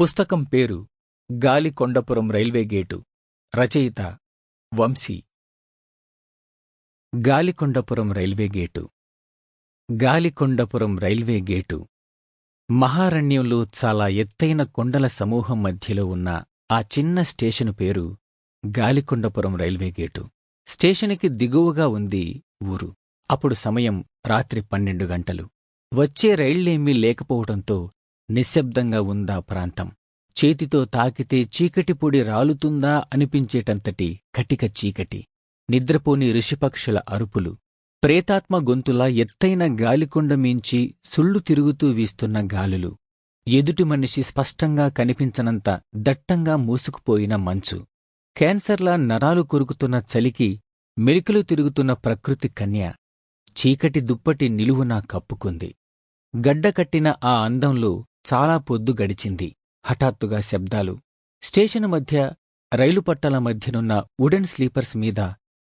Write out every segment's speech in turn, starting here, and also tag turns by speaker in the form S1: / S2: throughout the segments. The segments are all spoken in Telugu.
S1: పుస్తకం పేరు గాలికొండపురం రైల్వే గేటు. రచయిత Vamsi. Galikondapuram railway gate. Galikondapuram railway gate. మహారణ్యంలో చాలా ఎత్తైన కొండల సమూహం మధ్యలో ఉన్న ఆ చిన్న స్టేషను పేరు గాలికొండపురం రైల్వే గేటు. స్టేషనుకి దిగువగా ఉంది ఊరు. అప్పుడు సమయం రాత్రి పన్నెండు గంటలు. వచ్చే రైళ్ళేమీ లేకపోవడంతో నిశ్శబ్దంగా ఉందా ప్రాంతం? చేతితో తాకితే చీకటి పొడి రాలుతుందా అనిపించేటంతటి కటిక చీకటి. నిద్రపోని ఋషిపక్షుల అరుపులు. ప్రేతాత్మ గొంతులా ఎత్తైన గాలికొండ మించి సుళ్ళు తిరుగుతూ వీస్తున్న గాలులు. ఎదుటి మనిషి స్పష్టంగా కనిపించనంత దట్టంగా మూసుకుపోయిన మంచు. క్యాన్సర్లా నరాలు కొరుకుతున్న చలికి మెలికలు తిరుగుతున్న ప్రకృతి కన్య. చీకటి దుప్పటి నిలువునా కప్పుకుంది. గడ్డకట్టిన ఆ అందంలో చాలా పొద్దు గడిచింది. హఠాత్తుగా శబ్దాలు. స్టేషను మధ్య రైలు పట్టాల మధ్యనున్న వుడెన్ స్లీపర్స్ మీద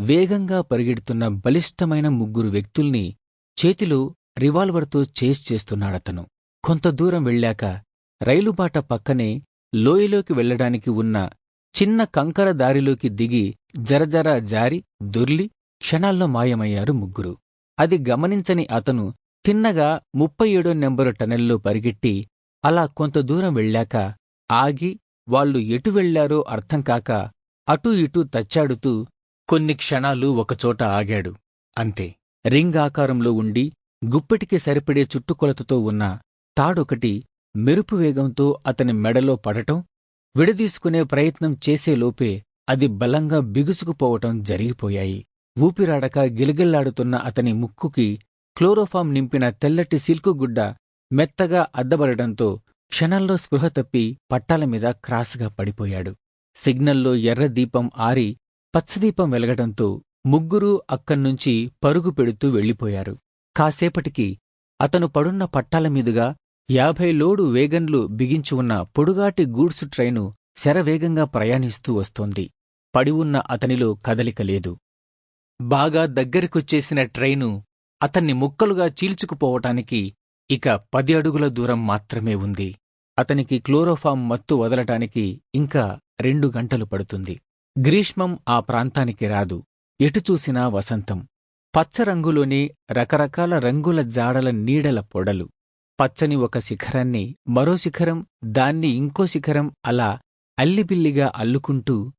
S1: వేగంగా పరిగెడుతున్న బలిష్టమైన ముగ్గురు వ్యక్తుల్ని చేతిలో రివాల్వర్తో చేస్ చేస్తున్నాడతను. కొంత దూరం వెళ్ళాక రైలుబాట పక్కనే లోయలోకి వెళ్ళడానికి ఉన్న చిన్న కంకర దారిలోకి దిగి జరజర జారి దొర్లి క్షణాల్లో మాయమయ్యారు ముగ్గురు. అది గమనించని అతను తిన్నగా ముప్పై ఏడో నెంబరు టనెల్లో పరిగెట్టి అలా కొంత దూరం వెళ్ళాక ఆగి వాళ్ళు ఎటు వెళ్ళారో అర్థం కాక అటూ ఇటూ తచ్చాడుతూ కొన్ని క్షణాలు ఒకచోట ఆగాడు. అంతే. రింగ్ ఆకారంలో ఉండి గుప్పెటికి సరిపడే చుట్టుకొలతతో ఉన్న తాడొకటి మెరుపు వేగంతో అతని మెడలో పడటం విడదీసుకునే ప్రయత్నం చేసేలోపే అది బలంగా బిగుసుకుపోవటం జరిగిపోయాయి. ఊపిరాడక గిలగిల్లాడుతున్న అతని ముక్కుకి క్లోరోఫామ్ నింపిన తెల్లటి సిల్కుగుడ్డ మెత్తగా అద్దబడటంతో క్షణంలో స్పృహ తప్పి పట్టాల మీద క్రాస్గా పడిపోయాడు. సిగ్నల్లో ఎర్రదీపం ఆరి పచ్చదీపం వెలగడంతో ముగ్గురూ అక్కడ్నుంచి పరుగు పెడుతూ వెళ్ళిపోయారు. కాసేపటికి అతను పడున్న పట్టాల మీదుగా యాభై లోడు వేగన్లు బిగించి ఉన్న పొడుగాటి గూడ్సు ట్రైను శరవేగంగా ప్రయాణిస్తూ వస్తోంది. పడి ఉన్న అతనిలో కదలిక లేదు. బాగా దగ్గరికొచ్చేసిన ట్రైను అతన్ని ముక్కలుగా చీల్చుకుపోవటానికి ఇక పది అడుగుల దూరం మాత్రమే ఉంది. అతనికి క్లోరోఫామ్ మత్తు వదలటానికి ఇంకా రెండు గంటలు పడుతుంది. గ్రీష్మం ఆ ప్రాంతానికి రాదు. ఎటు చూసినా వసంతం. పచ్చరంగులోనే రకరకాల రంగుల జాడల నీడల పొడలు. పచ్చని ఒక శిఖరాన్ని మరో శిఖరం దాన్ని ఇంకో శిఖరం అలా అల్లిబిల్లిగా అల్లుకుంటూ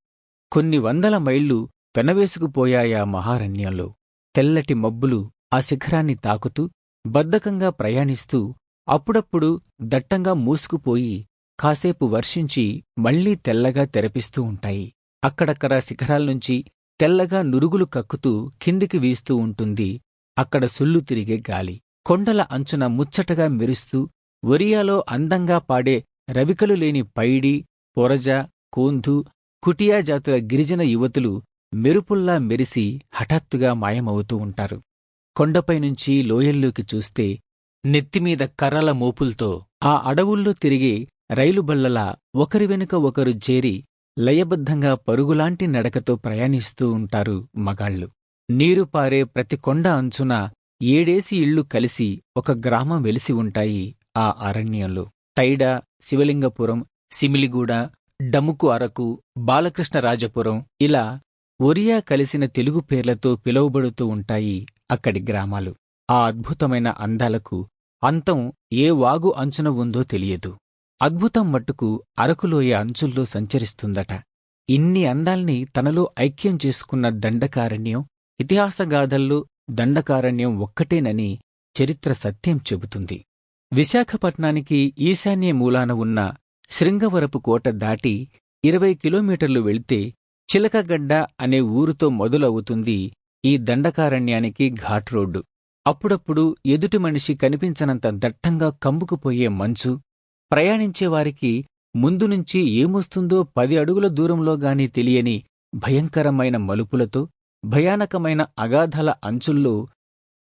S1: కొన్ని వందల మైళ్ళు పెనవేసుకుపోయాయా మహారణ్యంలో. తెల్లటి మబ్బులు ఆ శిఖరాన్ని తాకుతూ బద్ధకంగా ప్రయాణిస్తూ అప్పుడప్పుడు దట్టంగా మూసుకుపోయి కాసేపు వర్షించి మళ్ళీ తెల్లగా తెరపిస్తూ ఉంటాయి. అక్కడక్కడ శిఖరాల్నుంచి తెల్లగా నురుగులు కక్కుతూ కిందికి వీస్తూ ఉంటుంది. అక్కడ సుళ్ళు తిరిగే గాలి. కొండల అంచున ముచ్చటగా మెరుస్తూ ఒరియాలో అందంగా పాడే రవికలు లేని పైడి పొరజ కోంధు కుటియా జాతుల గిరిజన యువతులు మెరుపుల్లా మెరిసి హఠాత్తుగా మాయమవుతూ ఉంటారు. కొండపైనుంచి లోయల్లోకి చూస్తే నెత్తిమీద కర్రల మోపుల్తో ఆ అడవుల్లో తిరిగి రైలుబల్లలా ఒకరి వెనుక ఒకరు చేరి లయబద్ధంగా పరుగులాంటి నడకతో ప్రయాణిస్తూ ఉంటారు మగాళ్ళు. నీరు పారే ప్రతి కొండ అంచున ఏడేసి ఇళ్ళు కలిసి ఒక గ్రామం వెలిసి ఉంటాయి ఆ అరణ్యంలో. తైడ శివలింగపురం సిమిలిగూడ డముకు అరకు బాలకృష్ణరాజపురం ఇలా ఒరియా కలిసిన తెలుగు పేర్లతో పిలువబడుతూ ఉంటాయి అక్కడి గ్రామాలు. ఆ అద్భుతమైన అందాలకు అంతం ఏ వాగు అంచున ఉందో తెలియదు. అద్భుతం మట్టుకు అరకులోయ అంచుల్లో సంచరిస్తుందట. ఇన్ని అందాల్ని తనలో ఐక్యం చేసుకున్న దండకారణ్యం ఇతిహాసగాథల్లో దండకారణ్యం ఒక్కటేనని చరిత్ర సత్యం చెబుతుంది. విశాఖపట్నానికి ఈశాన్య మూలాన ఉన్న శృంగవరపు కోట దాటి ఇరవై కిలోమీటర్లు వెళ్తే చిలకగడ్డ అనే ఊరుతో మొదలవుతుంది ఈ దండకారణ్యానికి ఘాట్ రోడ్డు. అప్పుడప్పుడు ఎదుటి మనిషి కనిపించనంత దట్టంగా కంబుకుపోయే మంచు ప్రయాణించేవారికి ముందు నుంచి ఏమొస్తుందో పది అడుగుల దూరంలో గాని తెలియని భయంకరమైన మలుపులతో భయానకమైన అగాధల అంచుల్లో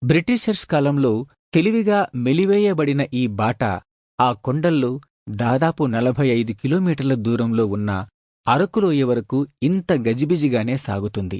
S1: బ్రిటిషర్స్ కాలంలో తెలివిగా మెలివేయబడిన ఈ బాట ఆ కొండల్లో దాదాపు నలభై ఐదు కిలోమీటర్ల దూరంలో ఉన్న అరకులోయ వరకు ఇంత గజిబిజిగానే సాగుతుంది.